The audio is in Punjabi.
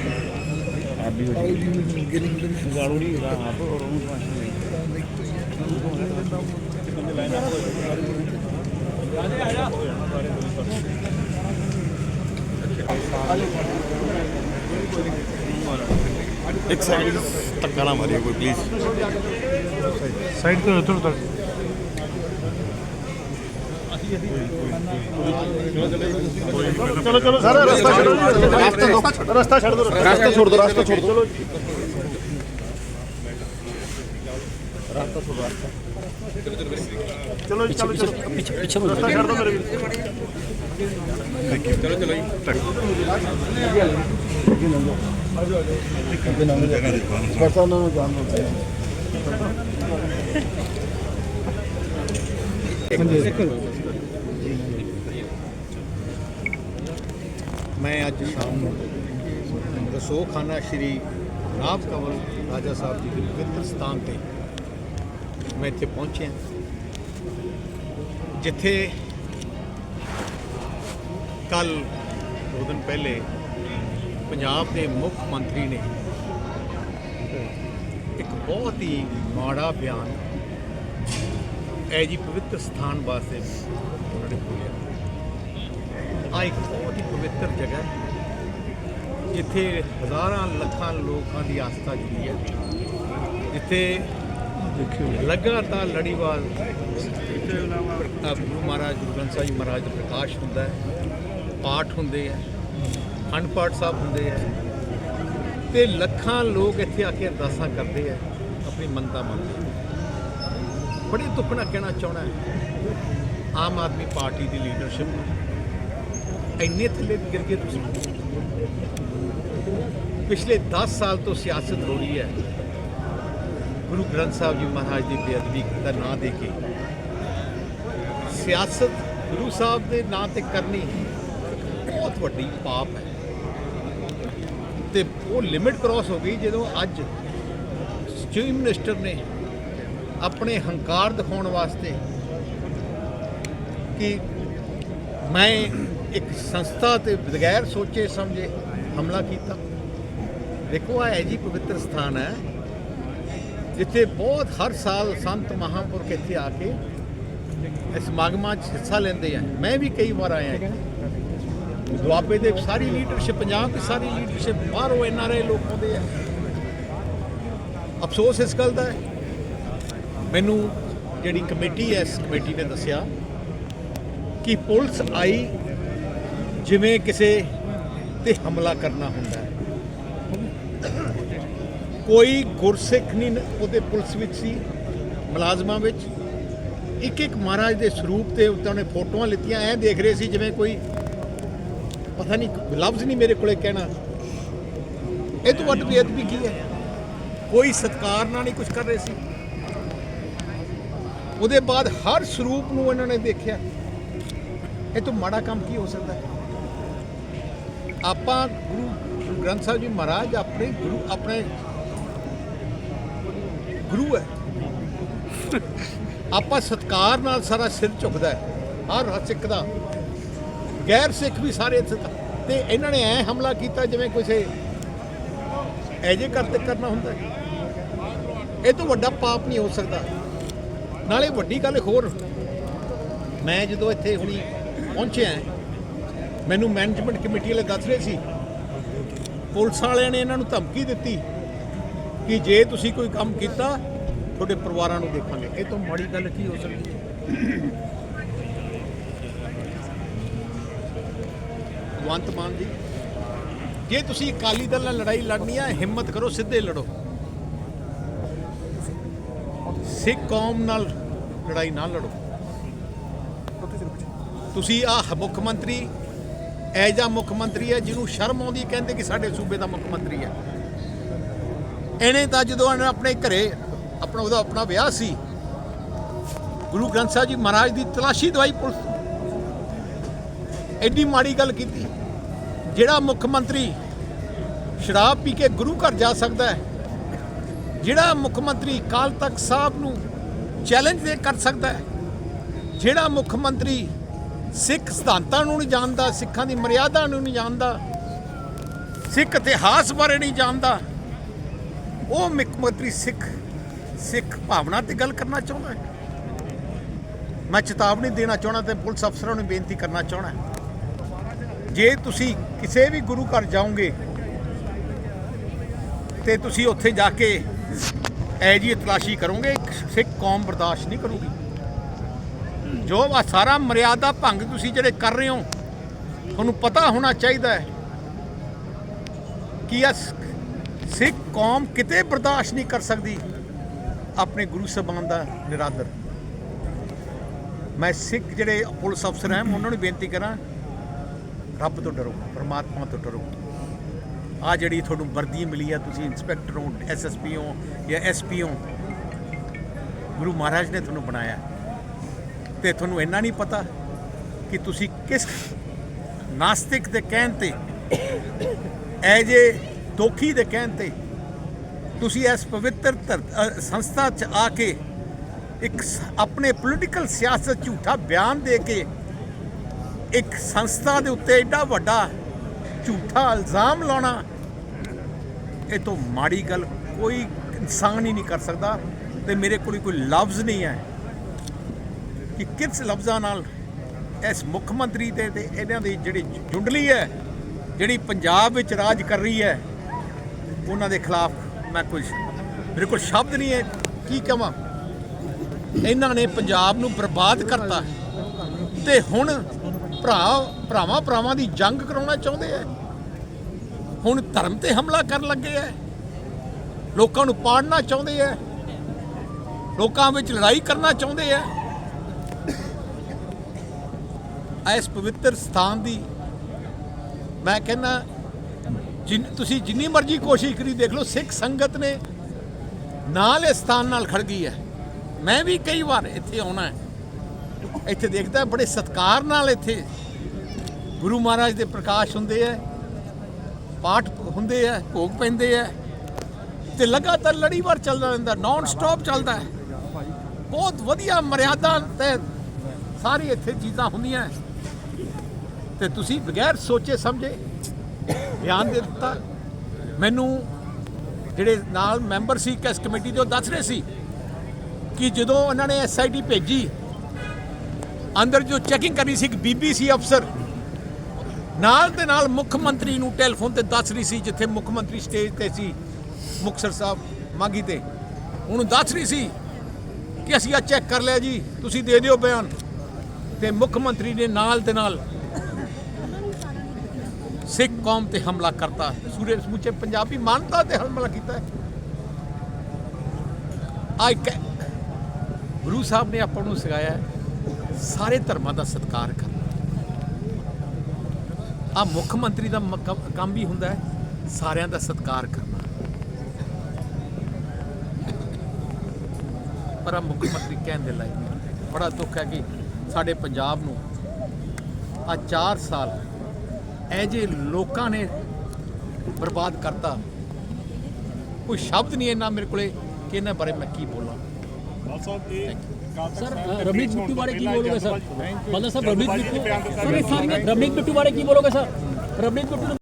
आप भी हो जाइए गाड़ू नहीं रहा आप और उन पास नहीं एक साइड धक्का ना मारिए कोई प्लीज चलो चलो सारा रास्ता छोड़ दो रास्ता छोड़ दो रास्ता छोड़ दो रास्ता छोड़ दो रास्ता छोड़ रास्ता चलो चलो चलो पीछे पीछे रास्ता छोड़ दो मेरे देखिए चलो चलो तक पता ना जान Thank you. ਮੈਂ ਅੱਜ ਸ਼ਾਮ ਨੂੰ ਰਸੋਖਾਨਾ ਸ਼੍ਰੀ ਨਾਭ ਕੰਵਲ ਰਾਜਾ ਸਾਹਿਬ ਜੀ ਦੇ ਪਵਿੱਤਰ ਸਥਾਨ ਤੇ ਮੈਂ ਇੱਥੇ ਪਹੁੰਚਿਆ। ਜਿੱਥੇ ਕੱਲ ਦੋ ਦਿਨ ਪਹਿਲੇ ਪੰਜਾਬ ਦੇ ਮੁੱਖ ਮੰਤਰੀ ਨੇ ਇੱਕ ਬਹੁਤ ਹੀ ਮਾੜਾ ਬਿਆਨ, ਇਹ ਜੀ ਪਵਿੱਤਰ ਸਥਾਨ ਵਾਸਤੇ ਉਹਨਾਂ ਨੇ ਬੋਲਿਆ। ਆ ਇੱਕ ਬਹੁਤ ਹੀ ਪਵਿੱਤਰ ਜਗ੍ਹਾ ਹੈ। ਜਿੱਥੇ ਹਜ਼ਾਰਾਂ ਲੱਖਾਂ ਲੋਕਾਂ ਦੀ ਆਸਥਾ ਜੁੜੀ ਹੈ। ਜਿੱਥੇ ਲਗਾਤਾਰ ਲੜੀਵਾਰ ਗੁਰੂ ਮਹਾਰਾਜ, ਗੁਰੂ ਗ੍ਰੰਥ ਸਾਹਿਬ ਜੀ ਮਹਾਰਾਜ ਦਾ ਪ੍ਰਕਾਸ਼ ਹੁੰਦਾ ਹੈ। ਪਾਠ ਹੁੰਦੇ ਹੈ। ਅਖੰਡ ਪਾਠ ਸਾਹਿਬ ਹੁੰਦੇ ਹੈ। ਤੇ ਲੱਖਾਂ ਲੋਕ ਇੱਥੇ ਆ ਕੇ ਅਰਦਾਸਾਂ ਕਰਦੇ ਆ ਆਪਣੀ ਮੰਨਤਾ ਮੰਗਦੇ ਬੜੇ ਬੜੀ ਦੁੱਖ ਨਾਲ ਕਹਿਣਾ ਚਾਹਣਾ ਆਮ ਆਦਮੀ ਪਾਰਟੀ ਦੀ ਲੀਡਰਸ਼ਿਪ ਇੰਨੇ ਥੱਲੇ ਗਿਰ ਗਏ ਤੁਸੀਂ? ਪਿਛਲੇ 10 ਸਾਲ ਤੋਂ ਸਿਆਸਤ ਹੋ ਰਹੀ ਹੈ। ਗੁਰੂ ਗ੍ਰੰਥ ਸਾਹਿਬ ਜੀ ਮਹਾਰਾਜ ਦੀ ਬੇਅਦਬੀ ਦਾ ਨਾਂ ਦੇ ਕੇ। ਸਿਆਸਤ ਗੁਰੂ ਸਾਹਿਬ ਦੇ ਨਾਂ ਤੇ ਕਰਨੀ ਬਹੁਤ ਵੱਡੀ ਪਾਪ ਹੈ। ਤੇ ਉਹ ਲਿਮਿਟ ਕ੍ਰਾਸ ਹੋ ਗਈ ਜਦੋਂ ਅੱਜ ਚੀਫ ਮਿਨਿਸਟਰ ਨੇ ਆਪਣੇ ਹੰਕਾਰ ਦਿਖਾਉਣ ਵਾਸਤੇ ਕਿ ਮੈਂ ਇੱਕ ਸੰਸਥਾ ਤੇ ਬਗੈਰ ਸੋਚੇ ਸਮਝੇ ਹਮਲਾ ਕੀਤਾ। ਦੇਖੋ ਆ ਹੈ ਜੀ ਪਵਿੱਤਰ ਸਥਾਨ ਹੈ, ਜਿੱਥੇ ਬਹੁਤ ਹਰ ਸਾਲ ਸੰਤ ਮਹਾਂਪੁਰਖ ਇੱਥੇ ਆ ਕੇ ਇਸ ਸਮਾਗਮਾਂ 'ਚ ਹਿੱਸਾ ਲੈਂਦੇ ਆ। ਮੈਂ ਵੀ ਕਈ ਵਾਰ ਆਇਆ ਦੁਆਬੇ ਦੇ ਸਾਰੀ ਲੀਡਰਸ਼ਿਪ ਪੰਜਾਬ ਦੀ ਸਾਰੀ ਲੀਡਰਸ਼ਿਪ ਬਾਹਰੋਂ ਐਨ ਆਰ ਆਈ ਲੋਕ ਆਉਂਦੇ ਆ। ਅਫਸੋਸ ਇਸ ਗੱਲ ਦਾ ਹੈ। ਮੈਨੂੰ ਜਿਹੜੀ ਕਮੇਟੀ ਹੈ, ਇਸ ਕਮੇਟੀ ਨੇ ਦੱਸਿਆ ਕਿ ਪੁਲਿਸ ਆਈ ਜਿਵੇਂ ਕਿਸੇ ਤੇ ਹਮਲਾ ਕਰਨਾ ਹੁੰਦਾ ਹੈ। ਕੋਈ ਗੁਰਸਿੱਖ ਨਹੀਂ ਉਹਦੇ ਪੁਲਿਸ ਵਿੱਚ ਸੀ, ਮੁਲਾਜ਼ਮਾਂ ਵਿੱਚ। ਇੱਕ ਇੱਕ ਮਹਾਰਾਜ ਦੇ ਸਰੂਪ ਤੇ ਉੱਤੇ ਉਹਨੇ ਫੋਟੋਆਂ ਲਿੱਤੀਆਂ, ਐ ਦੇਖ ਰਹੇ ਸੀ ਜਿਵੇਂ ਕੋਈ ਪਤਾ ਨਹੀਂ ਲਫ਼ਜ਼ ਨਹੀਂ ਮੇਰੇ ਕੋਲੇ ਕਹਿਣਾ। ਇਹ ਤੋਂ ਵੱਧ ਬੇਅਦਬੀ ਕੀ ਹੈ? ਕੋਈ ਸਤਕਾਰ ਨਾਲ ਨਹੀਂ ਕੁਝ ਕਰ ਰਹੇ ਸੀ। ਉਹਦੇ ਬਾਅਦ ਹਰ ਸਰੂਪ ਨੂੰ ਇਹਨਾਂ ਨੇ ਦੇਖਿਆ। ਇਹ ਤੋਂ ਮਾੜਾ ਕੰਮ ਕੀ ਹੋ ਸਕਦਾ ਹੈ? ਆਪਾਂ ਗੁਰੂ ਗੁਰੂ ਗ੍ਰੰਥ ਸਾਹਿਬ ਜੀ ਮਹਾਰਾਜ ਆਪਣੇ ਗੁਰੂ ਆਪਣੇ ਗੁਰੂ ਹੈ। ਆਪਾਂ ਸਤਕਾਰ ਨਾਲ ਸਾਰਾ ਸਿਰ ਝੁਕਦਾ ਹੈ, ਹਰ ਸਿੱਖ ਦਾ ਗੈਰ ਸਿੱਖ ਵੀ ਸਾਰੇ ਇੱਥੇ ਤਾਂ- ਤੇ ਇਹਨਾਂ ਨੇ ਐ ਹਮਲਾ ਕੀਤਾ ਜਿਵੇਂ ਕਿਸੇ ਐਜੇ ਕਰਤੇ ਕਰਨਾ ਹੁੰਦਾ ਇਹ ਤੋਂ ਵੱਡਾ ਪਾਪ ਨਹੀਂ ਹੋ ਸਕਦਾ। ਨਾਲੇ ਵੱਡੀ ਗੱਲ ਹੋਰ, ਮੈਂ ਜਦੋਂ ਇੱਥੇ ਹੁਣੀ ਪਹੁੰਚਿਆ ਮੈਨੂੰ ਮੈਨੇਜਮੈਂਟ ਕਮੇਟੀ ਵਾਲੇ ਦੱਸ ਰਹੇ ਸੀ। ਪੁਲਿਸ ਵਾਲਿਆਂ ਨੇ ਇਹਨਾਂ ਨੂੰ ਧਮਕੀ ਦਿੱਤੀ ਕਿ ਜੇ ਤੁਸੀਂ ਕੋਈ ਕੰਮ ਕੀਤਾ, ਤੁਹਾਡੇ ਪਰਿਵਾਰਾਂ ਨੂੰ ਦੇਖਾਂਗੇ। ਇਹ ਤੋਂ ਮਾੜੀ ਗੱਲ ਕੀ ਹੋ ਸਕਦੀ ਹੈ? ਭਗਵੰਤ ਮਾਨ ਜੀ, ਜੇ ਤੁਸੀਂ ਅਕਾਲੀ ਦਲ ਨਾਲ ਲੜਾਈ ਲੜਨੀ ਹੈ ਹਿੰਮਤ ਕਰੋ, ਸਿੱਧੇ ਲੜੋ। ਸਿੱਖ ਕੌਮ ਨਾਲ ਲੜਾਈ ਨਾ ਲੜੋ। ਤੁਸੀਂ ਆਹ ਮੁੱਖ ਮੰਤਰੀ ਐਜਾ ਮੁੱਖ ਮੰਤਰੀ ਹੈ, ਜਿਹਨੂੰ ਸ਼ਰਮ ਆਉਂਦੀ ਕਹਿੰਦੇ ਕਿ ਸਾਡੇ ਸੂਬੇ ਦਾ ਮੁੱਖ ਮੰਤਰੀ ਹੈ ਇਹਨੇ ਤਾਂ ਜਦੋਂ ਇਹਨੇ ਆਪਣੇ ਘਰੇ ਆਪਣਾ ਉਹਦਾ ਆਪਣਾ ਵਿਆਹ ਸੀ, ਗੁਰੂ ਗ੍ਰੰਥ ਸਾਹਿਬ ਜੀ ਮਹਾਰਾਜ ਦੀ ਤਲਾਸ਼ੀ ਦਵਾਈ ਪੁਲਿਸ ਤੋਂ। ਐਡੀ ਮਾੜੀ ਗੱਲ ਕੀਤੀ ਜਿਹੜਾ ਮੁੱਖ ਮੰਤਰੀ ਸ਼ਰਾਬ ਪੀ ਕੇ ਗੁਰੂ ਘਰ ਜਾ ਸਕਦਾ ਹੈ, ਜਿਹੜਾ ਮੁੱਖ ਮੰਤਰੀ ਕਾਲ ਤਖਤ ਸਾਹਿਬ ਨੂੰ ਚੈਲੰਜ ਦੇ ਕਰ ਸਕਦਾ ਹੈ, ਜਿਹੜਾ ਮੁੱਖ ਮੰਤਰੀ ਸਿੱਖ ਸਿਧਾਂਤਾਂ ਨੂੰ ਨਹੀਂ ਜਾਣਦਾ, ਸਿੱਖਾਂ ਦੀ ਮਰਿਆਦਾ ਨੂੰ ਨਹੀਂ ਜਾਣਦਾ, ਸਿੱਖ ਇਤਿਹਾਸ ਬਾਰੇ ਨਹੀਂ ਜਾਣਦਾ। ਉਹ ਮੁੱਖ ਮੰਤਰੀ ਸਿੱਖ ਸਿੱਖ ਭਾਵਨਾ ਤੇ ਗੱਲ ਕਰਨਾ ਚਾਹੁੰਦਾ ਹੈ। ਮੈਂ ਚੇਤਾਵਨੀ ਦੇਣਾ ਚਾਹੁੰਦਾ ਤੇ ਪੁਲਿਸ ਅਫਸਰਾਂ ਨੂੰ ਬੇਨਤੀ ਕਰਨਾ ਚਾਹੁੰਦਾ ਜੇ ਤੁਸੀਂ ਕਿਸੇ ਵੀ ਗੁਰੂ ਘਰ ਜਾਓਗੇ ਤੇ ਤੁਸੀਂ ਉੱਥੇ ਜਾ ਕੇ ਐ ਜੀ ਤਲਾਸ਼ੀ ਕਰੋਗੇ, ਸਿੱਖ ਕੌਮ ਬਰਦਾਸ਼ਤ ਨਹੀਂ ਕਰੂਗੀ। ਜੋ ਆ ਸਾਰਾ ਮਰਿਆਦਾ ਭੰਗ ਤੁਸੀਂ ਜਿਹੜੇ ਕਰ ਰਹੇ ਹੋ, ਤੁਹਾਨੂੰ ਪਤਾ ਹੋਣਾ ਚਾਹੀਦਾ ਹੈ ਕਿ ਇਹ ਸਿੱਖ ਕੌਮ ਕਿਤੇ ਬਰਦਾਸ਼ਤ ਨਹੀਂ ਕਰ ਸਕਦੀ ਆਪਣੇ ਗੁਰੂ ਸਾਹਿਬਾਨ ਦਾ ਨਿਰਾਦਰ। ਮੈਂ ਸਿੱਖ ਜਿਹੜੇ ਪੁਲਿਸ ਅਫਸਰ ਹਨ ਉਹਨਾਂ ਨੂੰ ਬੇਨਤੀ ਕਰਾਂ, ਰੱਬ ਤੋਂ ਡਰੋ, ਪਰਮਾਤਮਾ ਤੋਂ ਡਰੋ। ਆ ਜਿਹੜੀ ਤੁਹਾਨੂੰ ਵਰਦੀ ਮਿਲੀ ਹੈ ਤੁਸੀਂ ਇੰਸਪੈਕਟਰ ਹੋ ਐਸਐਸਪੀ ਹੋ ਜਾਂ ਐਸਪੀ ਹੋ ਗੁਰੂ ਮਹਾਰਾਜ ਨੇ ਤੁਹਾਨੂੰ ਬਣਾਇਆ। ਤੇ ਤੁਹਾਨੂੰ ਇੰਨਾ ਨਹੀਂ ਪਤਾ ਕਿ ਤੁਸੀਂ ਕਿਸ ਨਾਸਤਿਕ ਦੇ ਕਹਿਣ ਤੇ ਐ ਜੇ ਦੋਖੀ ਦੇ ਕਹਿਣ ਤੇ, ਤੁਸੀਂ ਇਸ ਪਵਿੱਤਰ ਧਰ- ਸੰਸਥਾ 'ਚ ਆ ਕੇ ਇੱਕ ਆਪਣੇ ਪੋਲੀਟੀਕਲ ਸਿਆਸਤ ਝੂਠਾ ਬਿਆਨ ਦੇ ਕੇ ਇੱਕ ਸੰਸਥਾ ਦੇ ਉੱਤੇ ਐਡਾ ਵੱਡਾ ਝੂਠਾ ਇਲਜ਼ਾਮ ਲਾਉਣਾ, ਇਹ ਤੋਂ ਮਾੜੀ ਗੱਲ ਕੋਈ ਇਨਸਾਨ ਹੀ ਨਹੀਂ ਕਰ ਸਕਦਾ ਤੇ ਮੇਰੇ ਕੋਲ ਕੋਈ ਲਫ਼ਜ਼ ਨਹੀਂ ਹੈ। ਕਿ ਕਿਸ ਲਫ਼ਜ਼ਾਂ ਨਾਲ ਇਸ ਮੁੱਖ ਮੰਤਰੀ ਤੇ ਤੇ ਇਹਨਾਂ ਦੀ ਜਿਹੜੀ ਜੁੰਡਲੀ ਹੈ, ਜਿਹੜੀ ਪੰਜਾਬ ਵਿੱਚ ਰਾਜ ਕਰ ਰਹੀ ਹੈ, ਉਹਨਾਂ ਦੇ ਖਿਲਾਫ ਮੈਂ ਕੁਝ ਮੇਰੇ ਕੋਲ ਸ਼ਬਦ ਨਹੀਂ ਹੈ, ਕੀ ਕਹਾਂ? ਇਹਨਾਂ ਨੇ ਪੰਜਾਬ ਨੂੰ ਬਰਬਾਦ ਕਰਤਾ ਤੇ ਹੁਣ ਭਰਾ, ਭਰਾਵਾਂ ਭਰਾਵਾਂ ਦੀ ਜੰਗ ਕਰਾਉਣਾ ਚਾਹੁੰਦੇ ਆ ਹੁਣ ਧਰਮ ਤੇ ਹਮਲਾ ਕਰਨ ਲੱਗੇ ਆ ਲੋਕਾਂ ਨੂੰ ਪਾੜਨਾ ਚਾਹੁੰਦੇ ਆ ਲੋਕਾਂ ਵਿੱਚ ਲੜਾਈ ਕਰਨਾ ਚਾਹੁੰਦੇ ਆ ਇਸ ਪਵਿੱਤਰ ਸਥਾਨ ਦੀ ਮੈਂ ਕਹਿੰਦਾ, ਜਿਨ, ਤੁਸੀਂ ਜਿੰਨੀ ਮਰਜ਼ੀ ਕੋਸ਼ਿਸ਼ ਕਰੀ ਦੇਖ ਲਓ, ਸਿੱਖ ਸੰਗਤ ਨੇ ਨਾਲ ਇਸ ਸਥਾਨ ਨਾਲ ਖੜ ਗਈ ਹੈ। ਮੈਂ ਵੀ ਕਈ ਵਾਰ ਇੱਥੇ ਆਉਣਾ ਹੈ। ਇੱਥੇ ਦੇਖਦਾ ਬੜੇ ਸਤਿਕਾਰ ਨਾਲ ਇੱਥੇ ਗੁਰੂ ਮਹਾਰਾਜ ਦੇ ਪ੍ਰਕਾਸ਼ ਹੁੰਦੇ ਆ ਪਾਠ ਹੁੰਦੇ ਆ ਭੋਗ ਪੈਂਦੇ ਆ ਤੇ ਲਗਾਤਾਰ ਲੜੀਵਾਰ ਚੱਲਦਾ ਰਹਿੰਦਾ ਨਾਨ ਸਟਾਪ ਚੱਲਦਾ ਹੈ। ਬਹੁਤ ਵਧੀਆ ਮਰਿਆਦਾ ਤੇ ਸਾਰੀ ਇੱਥੇ ਚੀਜ਼ਾਂ ਹੁੰਦੀਆਂ ਤੇ ਤੁਸੀਂ ਬਗੈਰ ਸੋਚੇ ਸਮਝੇ ਬਿਆਨ ਦੇ ਦਿੱਤਾ। ਮੈਨੂੰ ਜਿਹੜੇ ਨਾਲ ਮੈਂਬਰ ਸੀ ਕਿਸ ਕਮੇਟੀ ਦੇ, ਉਹ ਦੱਸ ਰਹੇ ਸੀ ਕਿ ਜਦੋਂ ਉਹਨਾਂ ਨੇ ਐਸਆਈਟੀ ਭੇਜੀ, ਅੰਦਰ ਜੋ ਚੈਕਿੰਗ ਕਰਨੀ ਸੀ ਇੱਕ ਬੀਬੀਸੀ ਅਫਸਰ, ਨਾਲ ਦੇ ਨਾਲ ਮੁੱਖ ਮੰਤਰੀ ਨੂੰ ਟੈਲੀਫੋਨ ਤੇ ਦੱਸ ਰਹੀ ਸੀ, ਜਿੱਥੇ ਮੁੱਖ ਮੰਤਰੀ ਸਟੇਜ ਤੇ ਸੀ, ਮੁਕਤਸਰ ਸਾਹਿਬ ਮਾਗੀ ਤੇ। ਉਹਨੂੰ ਦੱਸ ਰਹੀ ਸੀ ਕਿ ਅਸੀਂ ਆ ਚੈੱਕ ਕਰ ਲਿਆ ਜੀ, ਤੁਸੀਂ ਦੇ ਦਿਓ ਬਿਆਨ। ਤੇ ਮੁੱਖ ਮੰਤਰੀ ਨੇ ਨਾਲ ਦੇ ਨਾਲ ਸਿੱਖ ਕੌਮ ਤੇ ਹਮਲਾ ਕਰਤਾ। ਸੂਰੇ ਸਮੁੱਚੇ ਪੰਜਾਬੀ ਮਾਨਤਾ ਤੇ ਹਮਲਾ ਕੀਤਾ ਹੈ। ਆਈ ਗੁਰੂ ਸਾਹਿਬ ਨੇ ਆਪਾਂ ਨੂੰ ਸਿਖਾਇਆ ਸਾਰੇ ਧਰਮਾਂ ਦਾ ਸਤਿਕਾਰ ਕਰਨਾ। ਆ ਮੁੱਖ ਮੰਤਰੀ ਦਾ ਕੰਮ- ਕੰਮ ਵੀ ਹੁੰਦਾ ਹੈ, ਸਾਰਿਆਂ ਦਾ ਸਤਿਕਾਰ ਕਰਨਾ। ਪਰ ਆ ਮੁੱਖ ਮੰਤਰੀ ਕਹਿਣ ਦੇ ਲਾਇਕ ਬੜਾ ਦੁੱਖ ਹੈ ਕਿ ਸਾਡੇ ਪੰਜਾਬ ਨੂੰ ਆ 4 ਸਾਲ ਇਹ ਜੇ ਲੋਕਾਂ ਨੇ ਬਰਬਾਦ ਕਰਤਾ ਕੋਈ ਸ਼ਬਦ ਨਹੀਂ ਇੰਨਾ ਮੇਰੇ ਕੋਲੇ ਕਿ ਇਹਨਾਂ ਬਾਰੇ ਮੈਂ ਕੀ ਬੋਲਾਂ। ਸਰ ਰਮਨੀਤ ਬਿੱਟੂ ਬਾਰੇ ਕੀ ਬੋਲੋਗੇ ਸਰ? ਮਤਲਬ ਸਰ ਰਮਨੀਤ ਬਿੱਟੂ ਸਰ ਇਹ ਸਾਰੀਆਂ ਰਮਨੀਤ ਬਿੱਟੂ ਬਾਰੇ ਕੀ ਬੋਲੋਗੇ ਸਰ? ਰਮਨੀਤ ਬਿੱਟੂ